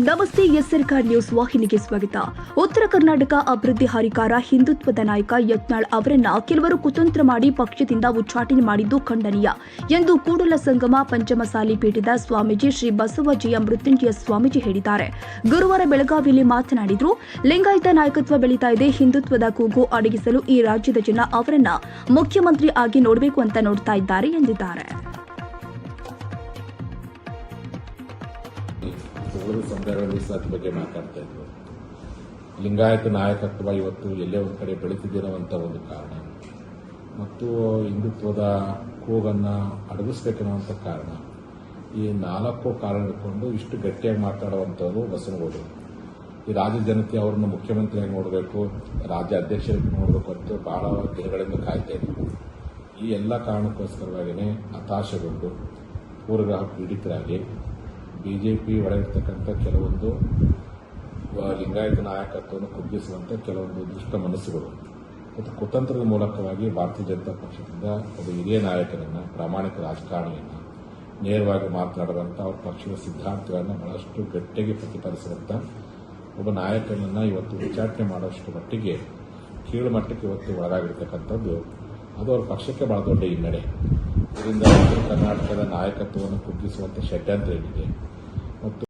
ನಮಸ್ತೆ ಎಸ್ಆರ್ಕಾರ್ ನ್ಯೂಸ್ ವಾಹಿನಿಗೆ ಸ್ವಾಗತ. ಉತ್ತರ ಕರ್ನಾಟಕ ಅಭಿವೃದ್ಧಿ ಹರಿಕಾರ ಹಿಂದುತ್ವದ ನಾಯಕ ಯತ್ನಾಳ್ ಅವರನ್ನ ಕೆಲವರು ಕುತಂತ್ರ ಮಾಡಿ ಪಕ್ಷದಿಂದ ಉಚ್ಚಾಟನೆ ಮಾಡಿದ್ದು ಖಂಡನೀಯ. ಎಂದು ಕೂಡಲ ಸಂಗಮ ಪಂಚಮಸಾಲಿ ಪೀಠದ ಸ್ವಾಮೀಜಿ ಶ್ರೀ ಬಸವಜಯ ಮೃತ್ಯುಂಜಯ ಸ್ವಾಮೀಜಿ ಹೇಳಿದ್ದಾರೆ. ಗುರುವಾರ ಬೆಳಗಾವಿಯಲ್ಲಿ ಮಾತನಾಡಿದ್ರು, ಲಿಂಗಾಯತ ನಾಯಕತ್ವ ಬೆಳೀತಾ ಇದೆ, ಹಿಂದುತ್ವದ ಕೂಗು ಅಡಗಿಸಲು ಈ ರಾಜ್ಯದ ಜನ ಅವರನ್ನ ಮುಖ್ಯಮಂತ್ರಿ ಆಗಿ ನೋಡಬೇಕು ಅಂತ ನೋಡ್ತಾ ಇದ್ದಾರೆ ಎಂದಿದ್ದಾರೆ. ಉಳಿದ ಸಂದರ್ಭದಲ್ಲಿ ಸತ್ ಬಗ್ಗೆ ಮಾತಾಡ್ತಾ ಇದ್ರು. ಲಿಂಗಾಯತ ನಾಯಕತ್ವ ಇವತ್ತು ಎಲ್ಲೇ ಒಂದು ಕಡೆ ಬೆಳೀತಿದ್ದೀರೋವಂಥ ಒಂದು ಕಾರಣ. ಮತ್ತು ಹಿಂದುತ್ವದ ಕೂಗನ್ನು ಅಡಗಿಸ್ಬೇಕನ್ನುವಂಥ ಕಾರಣ. ಈ ನಾಲ್ಕು ಕಾರಣ ಇಟ್ಕೊಂಡು ಇಷ್ಟು ಗಟ್ಟಿಯಾಗಿ ಮಾತಾಡುವಂಥವ್ರು ಬಸನಗೌಡರು ಈ ರಾಜ್ಯ ಜನತೆ ಅವ್ರನ್ನ ಮುಖ್ಯಮಂತ್ರಿಯಾಗಿ ನೋಡಬೇಕು, ರಾಜ್ಯ ಅಧ್ಯಕ್ಷರಿಗೆ ನೋಡಬೇಕು ಅಂತ ಬಹಳ ದಿನಗಳಿಂದ ಕಾಯ್ತಾ ಇದ್ರು. ಈ ಎಲ್ಲ ಕಾರಣಕ್ಕೋಸ್ಕರವಾಗಿಯೇ ಹತಾಶೆಗೊಂಡು ಪೂರ್ವಗ್ರಹ ಪೀಡಿತರಾಗಿ ಬಿಜೆಪಿ ಒಳಗಿರ್ತಕ್ಕಂಥ ಕೆಲವೊಂದು ಲಿಂಗಾಯತ ನಾಯಕತ್ವವನ್ನು ಕುಗ್ಗಿಸುವಂಥ ಕೆಲವೊಂದು ದುಷ್ಟ ಮನಸ್ಸುಗಳು. ಮತ್ತು ಕುತಂತ್ರದ ಮೂಲಕವಾಗಿ ಭಾರತೀಯ ಜನತಾ ಪಕ್ಷದಿಂದ ಒಬ್ಬ ಹಿರಿಯ ನಾಯಕರನ್ನ ಪ್ರಾಮಾಣಿಕ ರಾಜಕಾರಣಿಯನ್ನ ನೇರವಾಗಿ ಮಾತನಾಡದಂಥ ಅವರ ಪಕ್ಷದ ಸಿದ್ಧಾಂತಗಳನ್ನು ಬಹಳಷ್ಟು ಗಟ್ಟಿಗೆ ಪ್ರತಿಪಾದಿಸುವಂಥ ಒಬ್ಬ ನಾಯಕನನ್ನ ಇವತ್ತು ವಿಚಾರಣೆ ಮಾಡುವಷ್ಟು ಮಟ್ಟಿಗೆ ಕೀಳು ಮಟ್ಟಕ್ಕೆ ಇವತ್ತು ಒಳಗಾಗಿರ್ತಕ್ಕಂಥದ್ದು ಅದು ಅವರ ಪಕ್ಷಕ್ಕೆ ಬಹಳ ದೊಡ್ಡ ಹಿನ್ನಡೆ. ಇದರಿಂದ ಉತ್ತರ ಕರ್ನಾಟಕದ ನಾಯಕತ್ವವನ್ನು ಕುಗ್ಗಿಸುವಂಥ ಷಡ್ಯಂತ್ರ ಏನಿದೆ ಮತ್ತು